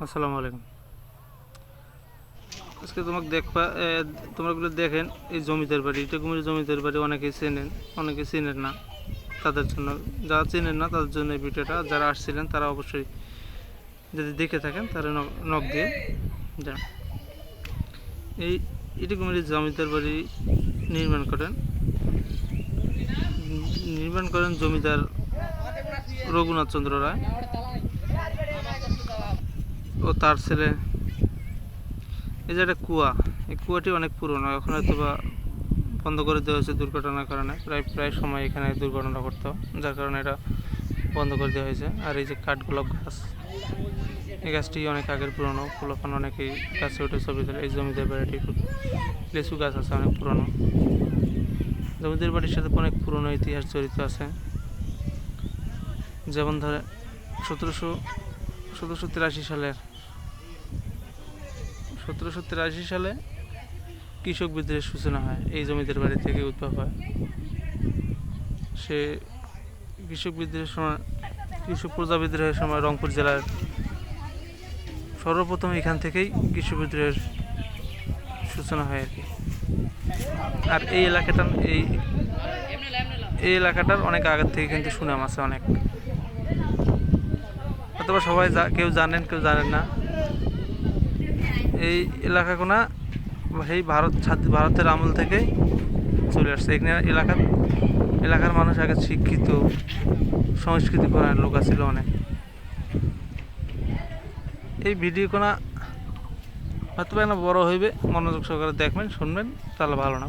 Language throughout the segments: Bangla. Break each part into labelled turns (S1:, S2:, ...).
S1: আসসালামু আলাইকুম। আজকে তোমাকে দেখবা এ, তোমরা গুলো দেখেন এই জমিদার বাড়ি এটা কুমির জমিদার বাড়ি অনেকে চেনেন অনেকে চেনেন না তাদের জন্য। যারা চেনেন না তাদের জন্য এই ভিডিওটা যারা আসছিলেন তারা অবশ্যই যদি দেখে থাকেন তারা নক দিয়ে যান। এই এটি কুমির জমিদার বাড়ি নির্মাণ করেন। নির্মাণ করেন জমিদার রঘুনাথ চন্দ্র রায়। ও তার ছেলে। এই যে একটা কুয়া, এই কুয়াটি অনেক পুরনো। এখন হয়তো বা বন্ধ করে দেওয়া হয়েছে দুর্ঘটনার কারণে। প্রায় প্রায় সময় এখানে দুর্ঘটনা করতো যার কারণে এটা বন্ধ করে দেওয়া হয়েছে। আর এই যে কাঠগোলাপ গাছ, এই গাছটি অনেক আগের পুরনো। ফুলফান অনেকেই গাছে উঠে ছবি তোলে। এই জমিদার বাড়িটি লিচু গাছ আছে, অনেক পুরনো। জমিদার বাড়ির সাথে অনেক পুরনো ইতিহাস জড়িত আছে। যেমন ধরে সতেরোশো সতেরোশো তিরাশি সালের সতেরোশো তিরাশি সালে কৃষক বিদ্রোহের সূচনা হয়। এই জমিদার বাড়ি থেকে উদ্ভব হয়। সে কৃষক বিদ্রোহের সময়, কৃষক প্রজা বিদ্রোহের সময় রংপুর জেলার সর্বপ্রথম এখান থেকেই কৃষক বিদ্রোহের সূচনা হয় আর কি। আর এই এলাকাটা এই এই এলাকাটার অনেক আগের থেকে কিন্তু সুনাম আছে অনেক। অথবা সবাই কেউ জানেন কেউ জানেন না। এই এলাকাগুনা সেই ভারত ভারতের আমল থেকে চলে আসছে। এখানে এলাকার এলাকার মানুষ আগে শিক্ষিত, সংস্কৃতি পরায়ণ লোক ছিল অনেক। এই ভিডিও কোনা হয়তো না বড় হইবে, মনোযোগ সহকারে দেখবেন, শুনবেন, তাহলে ভালো না।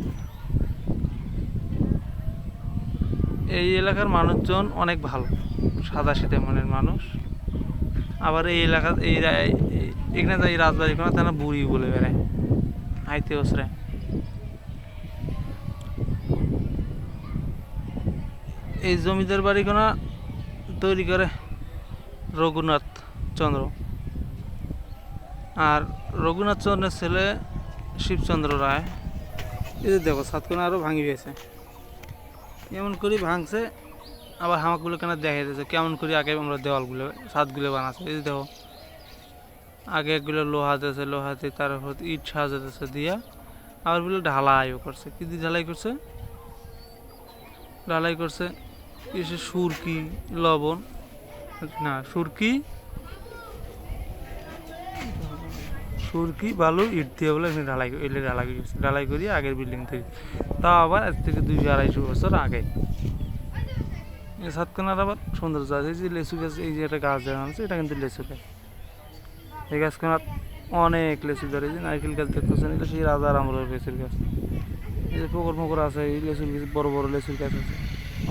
S1: এই এলাকার মানুষজন অনেক ভালো সাদা শীতে মনের মানুষ। আবার এই এলাকা, এই এখানে যাই রাজবাড়ি কোনো তারা বুড়ি বলে বেড়ায়। হাইতে ওসরে এই জমিদার বাড়িখানা তৈরি করে রঘুনাথ চন্দ্র। আর রঘুনাথ চন্দ্রের ছেলে শিবচন্দ্র রায়। এই দেখো, সাতকোনা আরও ভাঙি গেছে। এমন করে ভাঙছে। আবার হামাকগুলো কেন দেখা যাচ্ছে কেমন করে আগে আমরা দেওয়ালগুলো, ছাদগুলো বানাচ্ছে, এই দেখো। আগে এগুলো লোহা দিয়েছে লোহাতে তার উপর ইট সাজাতেছে দিয়া আবার বলে ঢালাইও করছে। কি দিয়ে ঢালাই করছে? ঢালাই করছে এসে সুরকি, লবণ, না, সুরকি সুরকি, বালু, ইট দিয়ে বলে এখানে ঢালাই এলে ঢালাই ঢালাই করি আগের বিল্ডিং থেকে। তাও আবার আজ থেকে দুইশো আড়াইশো বছর আগে। এই সাতখানার আবার সৌন্দর্য আছে, এই যে লেচু গাছ, এই যে একটা গাছ দেখা যাচ্ছে এটা কিন্তু লেচু গাছ। এই গাছখানার অনেক লেচু ধরে যে নারকেল গাছ দেখতেছেন, এটা সেই রাজার আমলের লেচুর গাছ। এই যে পুকুর মুকুর আছে, এই লেচুর গাছ, বড় বড় লেচুর গাছ আছে,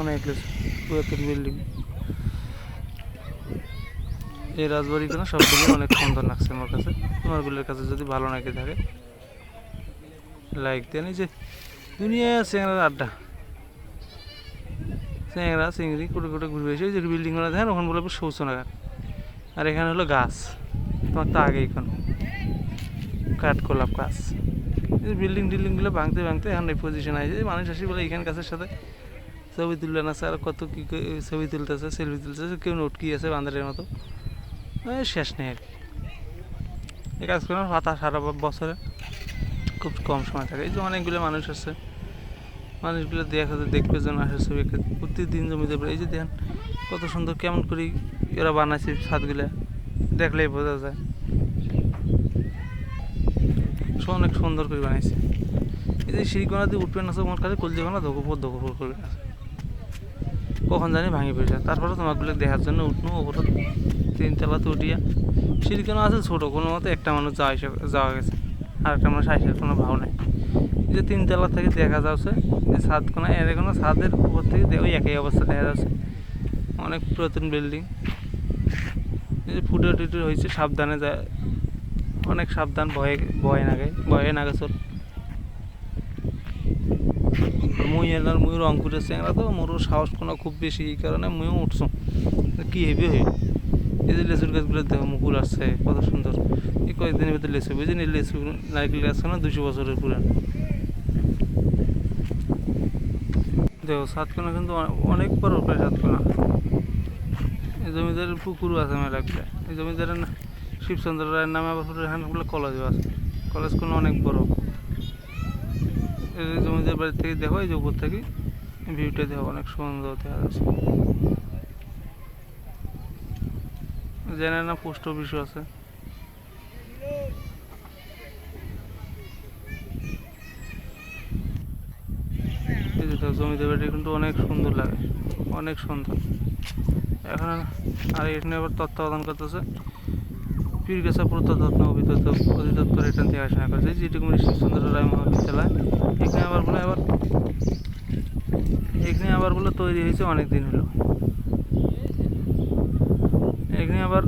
S1: অনেক লেচু, পুরাতন বিল্ডিং। এই রাজবাড়িগুলো সবগুলো অনেক সুন্দর লাগছে আমার কাছে। তোমারগুলোর কাছে যদি ভালো নাকি থাকে লাইক দেন, এই যে দুনিয়া চেংড়ার আড্ডা। চেংড়া চিংড়ি কুটে কুটে ঘুরে এসে যে বিল্ডিংগুলো দেখেন, ওখানে বলে শৌচনাগার। আর এখানে হলো গাছ, তোমার তো আগেই কোন কাঠ গোলাপ গাছ। বিল্ডিং টিল্ডিংগুলো ভাঙতে ভাঙতে এখন এই পজিশন আছে মানুষ আসি বলে এখানে গাছের সাথে ছবি তুললেন আছে আর কত কী ছবি তুলতেছে সেলফি তুলতেছে, কেউ নোটকি আছে বান্দারের মতো। শেষ নেই আর কি। এই কাজ করার পাতা সারা বছরে। খুব কম সময় থাকে। এই যে অনেকগুলো মানুষ আছে। মানুষগুলো দেখা যায়, দেখবে যেন আসে ছবি। প্রতিদিন জমিতে এই যে দেখেন, কত সুন্দর কেমন করে এরা বানাইছে ছাদগুলা, দেখলেই বোঝা যায়। অনেক সুন্দর করে বানাইছে। এই যে সিঁড়িকোনা দিয়ে উঠবেন না তোমার কাছে কলজি কোনা ধোকপুর ধোকপুর করে কখন জানি ভাঙি পড়ে যায়। তারপরে তোমাগুলো দেখার জন্য উঠনো, ওপরে তিনতলাতে উঠিয়া। সিঁড়িকোনা আছে ছোটো, কোনো মতে একটা মানুষ যাওয়া যাওয়া গেছে। আর একটা মানুষ আসার কোনো ভাও নেই। এই যে তিনতলা থেকে দেখা যাচ্ছে যে ছাদ কোনো, এর কোনো ছাদের উপর থেকে ওই একই অবস্থা দেখা যাচ্ছে। অনেক পুরাতন বিল্ডিং। এই যে ফুটে টুটে হয়েছে, সাবধানে যায়। অনেক সাবধান, ভয়ে ভয়ে নাগে ভয়ে নাগে চল। মুই এলার মুই রংপুরের চেংরা তো, মোরও সাহস কোনো খুব বেশি, এই কারণে মুইও উঠছো কি হেবি হয়ে? এই যে লেচুর গাছগুলো দেখো, মুকুল আসছে, কত সুন্দর। এই কয়েকদিনের ভিতরে লেচু বুঝছেন এই লেচু নারকেল গাছ না, দুশো বছরের পুরান। দেখো, সাতকোনা কিন্তু অনেক বড় প্রায় সাতকোনা। এই জমিদারের পুকুরও আছে মেলাগুলো এই জমিদারের শিবচন্দ্র রায়ের নামে আবার এখানগুলো কলেজও আছে। কলেজগুলো অনেক বড়। এই জমিদার বাড়ি থেকে দেখো, এই যে উপর থেকে। ভিউটা দেখো, অনেক সুন্দর দেখা যাচ্ছে জানে না পোস্ট অফিসও আছে। জমিদার বাড়ি কিন্তু অনেক সুন্দর লাগে, অনেক সুন্দর। এখন আর এখানে আবার তত্ত্বাবধান করতেছে। পীর পীরগাছা প্রত্নতত্ত্ব অধিদপ্তর অধিদপ্তর, এখান থেকে আসা করছে যেটুকু শিবচন্দ্র রায় মহাবিদ্যালয়, এখানে আবার বলে আবার এখানে আবার বলে তৈরি হয়েছে অনেক দিন হলো। এখানে আবার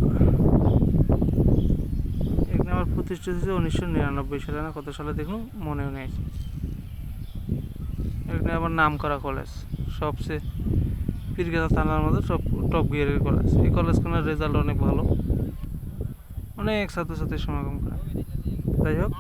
S1: এখানে আবার প্রতিষ্ঠিত হয়েছে উনিশশো নিরানব্বই সালে না? কত সালে দেখুন? মনেও নেই। এখানে আবার নাম করা কলেজ সবচেয়ে পীরগাছা থানার মধ্যে সব টপ গিয়ারের কলেজ এই কলেজখানের রেজাল্ট অনেক ভালো। অনেক ছাত্রছাত্রীর সমাগম করে। যাই হোক।